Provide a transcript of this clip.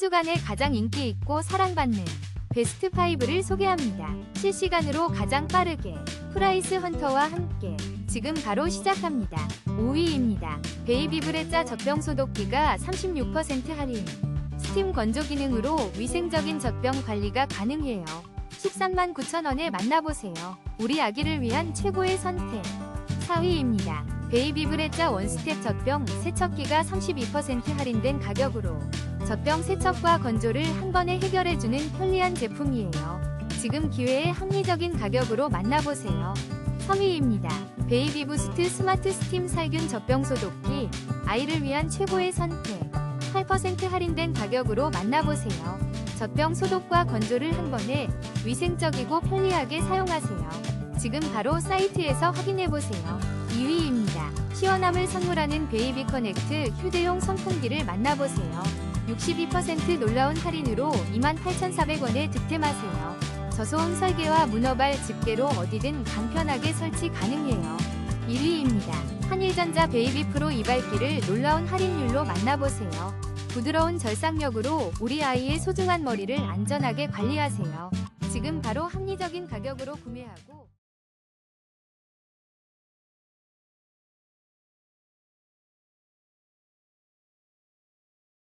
주간에 가장 인기 있고 사랑받는 베스트 5를 소개합니다. 실시간으로 가장 빠르게 프라이스 헌터와 함께 지금 바로 시작합니다. 5위입니다. 베이비브레짜 젖병 소독기가 36% 할인. 스팀 건조 기능으로 위생적인 젖병 관리가 가능해요. 13만 9천원에 만나보세요. 우리 아기를 위한 최고의 선택. 4위입니다. 베이비브레짜 원스텝 젖병 세척기가 32% 할인된 가격으로 젖병 세척과 건조를 한 번에 해결해주는 편리한 제품이에요. 지금 기회에 합리적인 가격으로 만나보세요. 3위입니다. 베이비부스트 스마트 스팀 살균 젖병 소독기 아이를 위한 최고의 선택 8% 할인된 가격으로 만나보세요. 젖병 소독과 건조를 한 번에 위생적이고 편리하게 사용하세요. 지금 바로 사이트에서 확인해보세요. 2위입니다. 시원함을 선물하는 베이비 커넥트 휴대용 선풍기를 만나보세요. 62% 놀라운 할인으로 28,400원에 득템하세요. 저소음 설계와 문어발 집게로 어디든 간편하게 설치 가능해요. 1위입니다. 한일전자 베이비 프로 이발기를 놀라운 할인율로 만나보세요. 부드러운 절삭력으로 우리 아이의 소중한 머리를 안전하게 관리하세요. 지금 바로 합리적인 가격으로 구매하고